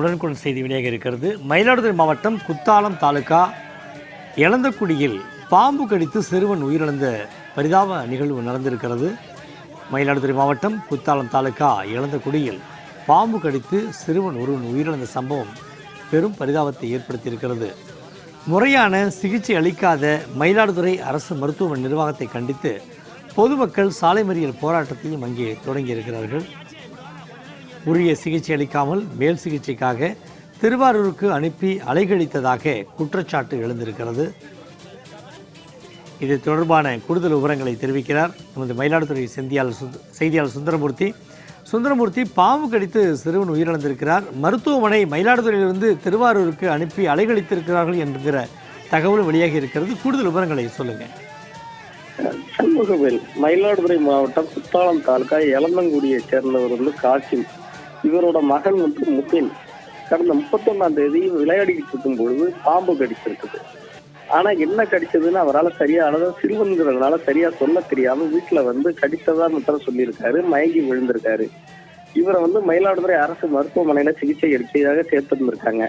உடனுக்குடன் செய்தி விநியோக இருக்கிறது. மயிலாடுதுறை மாவட்டம் குத்தாலம் தாலுகா இளந்தக்குடியில் பாம்பு கடித்து சிறுவன் உயிரிழந்த பரிதாப நிகழ்வு நடந்திருக்கிறது. மயிலாடுதுறை மாவட்டம் குத்தாலம் தாலுகா இளந்தக்குடியில் பாம்பு கடித்து சிறுவன் ஒருவன் உயிரிழந்த சம்பவம் பெரும் பரிதாபத்தை ஏற்படுத்தியிருக்கிறது. முறையான சிகிச்சை அளிக்காத மயிலாடுதுறை அரசு மருத்துவமனை நிர்வாகத்தை கண்டித்து பொதுமக்கள் சாலை மறியல் போராட்டத்தையும் அங்கே தொடங்கியிருக்கிறார்கள். உரிய சிகிச்சை அளிக்காமல் மேல் சிகிச்சைக்காக திருவாரூருக்கு அனுப்பி அலைகழித்ததாக குற்றச்சாட்டு எழுந்திருக்கிறது. இது தொடர்பான கூடுதல் விவரங்களை தெரிவிக்கிறார் நமது மயிலாடுதுறை செய்தியாளர் சுந்த- செய்தியாளர் சுந்தரமூர்த்தி. சுந்தரமூர்த்தி பாம்பு கடித்து சிறுவன் உயிரிழந்திருக்கிறார். மருத்துவமனை மயிலாடுதுறையிலிருந்து திருவாரூருக்கு அனுப்பி அலைகழித்திருக்கிறார்கள் என்கிற தகவலும் வெளியாகி இருக்கிறது. கூடுதல் விவரங்களை சொல்லுங்கள் சண்முகவேல் மயிலாடுதுறை மாவட்டம் குத்தாலம் தாலுகா எலந்தங்குடியை சேர்ந்தவர் வந்து காசிம் இவரோட மகன் வந்து முகில் கடந்த முப்பத்தொன்னாம் தேதி விளையாடிக்கிட்டு இருக்கும் பொழுது பாம்பு கடிச்சிருக்குது. ஆனா என்ன கடிச்சதுன்னு அவரால் சரியா அதாவது சிறுவன்கிறதுனால சரியா சொல்ல தெரியாம வீட்டுல வந்து கடித்ததா மட்டும் சொல்லியிருக்காரு. மயங்கி விழுந்திருக்காரு. இவரை வந்து மயிலாடுதுறை அரசு மருத்துவமனையில சிகிச்சை எடுக்கையாக சேர்த்திருந்திருக்காங்க.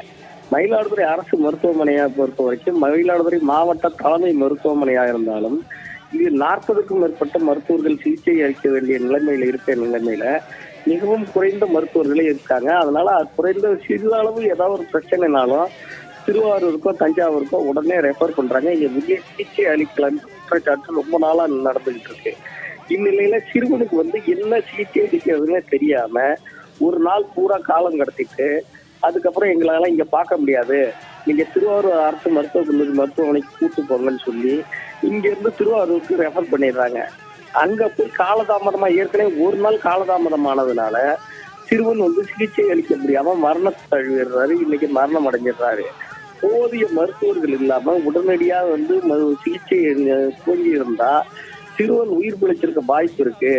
மயிலாடுதுறை அரசு மருத்துவமனையை பொறுத்த வரைக்கும் மயிலாடுதுறை மாவட்ட தலைமை மருத்துவமனையா இருந்தாலும் இது நாற்பதுக்கும் மேற்பட்ட மருத்துவர்கள் சிகிச்சை அளிக்க வேண்டிய நிலைமையில இருக்க நிலைமையில மிகவும் குறைந்த மருத்துவர்களே இருக்காங்க. அதனால அது குறைந்த சிறிதளவு ஏதாவது ஒரு பிரச்சனைனாலும் திருவாரூருக்கோ தஞ்சாவூருக்கோ உடனே ரெஃபர் பண்றாங்க. இங்க உரிய சிகிச்சை அளிக்கலாம்னு குற்றச்சாட்டு ரொம்ப நாளா நடந்துகிட்டு இருக்கு. இந்நிலையில சிறுவனுக்கு வந்து என்ன சிகிச்சை அளிக்கிறதுன்னு தெரியாம ஒரு நாள் பூரா காலம் கடத்திட்டு அதுக்கப்புறம் எங்களால இங்க பார்க்க முடியாது. நீங்க திருவாரூர் அரசு மருத்துவ கல்லூரி மருத்துவமனைக்கு கூட்டு போங்கன்னு சொல்லி இங்க இருந்து திருவாரூருக்கு ரெஃபர் பண்ணிடுறாங்க. அங்க போய் காலதாமதமா ஏற்கனவே ஒரு நாள் காலதாமதமானதுனால சிறுவன் வந்து சிகிச்சை அளிக்க முடியாம மரணத்தை தழுவிடுறாரு. இன்னைக்கு மரணம் அடைஞ்சிடுறாரு. போதிய மருத்துவர்கள் இல்லாம உடனடியா வந்து மரு- சிகிச்சை அஹ், துவங்கி இருந்தா சிறுவன் உயிர் பிழைச்சிருக்க வாய்ப்பு இருக்கு.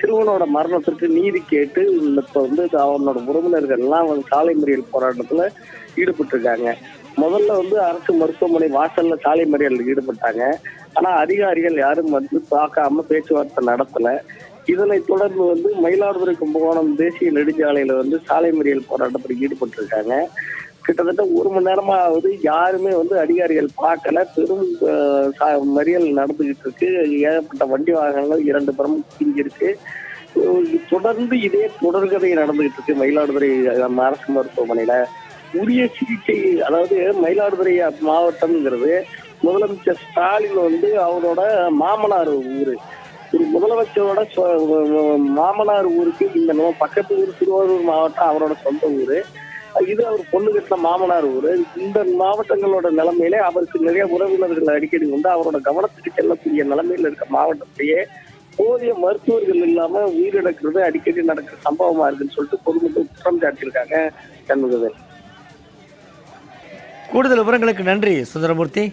சிறுவனோட மரணத்திற்கு நீதி கேட்டு இப்ப வந்து அவனோட உறவினர்கள் எல்லாம் வந்து சாலை மறியல் போராட்டத்துல ஈடுபட்டு இருக்காங்க முதல்ல வந்து அரசு மருத்துவமனை வாசல்ல சாலை மறியல் ஈடுபட்டாங்க. ஆனா அதிகாரிகள் யாரும் வந்து பார்க்காம பேச்சுவார்த்தை நடத்தல. இதனை தொடர்ந்து வந்து மயிலாடுதுறை கும்பகோணம் தேசிய நெடுஞ்சாலையில வந்து சாலை மறியல் போராட்டத்தில் ஈடுபட்டு இருக்காங்க கிட்டத்தட்ட ஒரு மணி நேரமாவது யாருமே வந்து அதிகாரிகள் பார்க்கல. பெரும் மறியல் நடந்துகிட்டு இருக்கு. ஏகப்பட்ட வண்டி வாகனங்கள் இரண்டு புறம் பிரிஞ்சிருக்கு தொடர்ந்து இதே தொடர்கதை நடந்துகிட்டு இருக்கு மயிலாடுதுறை அரசு மருத்துவமனையில. உரிய சிகிச்சை அதாவது மயிலாடுதுறை மாவட்டம்ங்கிறது முதலமைச்சர் ஸ்டாலின் வந்து அவரோட மாமனார் ஊரு. ஒரு முதலமைச்சரோட சொ- மாமனார் ஊருக்கு இந்த நம்ம பக்கத்து ஊர் திருவாரூர் மாவட்டம் அவரோட சொந்த ஊரு. இது அவர் பொண்ணு கட்டின மாமனார் ஊரு. இந்த மாவட்டங்களோட நிலைமையிலே அவருக்கு நிறைய உறவினர்கள் அடிக்கடி வந்து அவரோட கவனத்துக்கு செல்லக்கூடிய நிலைமையில இருக்க மாவட்டத்திலேயே போதிய மருத்துவர்கள் இல்லாம உயிரிழக்கிறது அடிக்கடி நடக்கிற சம்பவமா இருக்குன்னு சொல்லிட்டு பொதுமக்கள் குற்றம் சாட்டியிருக்காங்க சண்முகவேல். கூடுதல் விவரங்களுக்கு நன்றி சுந்தரமூர்த்தி.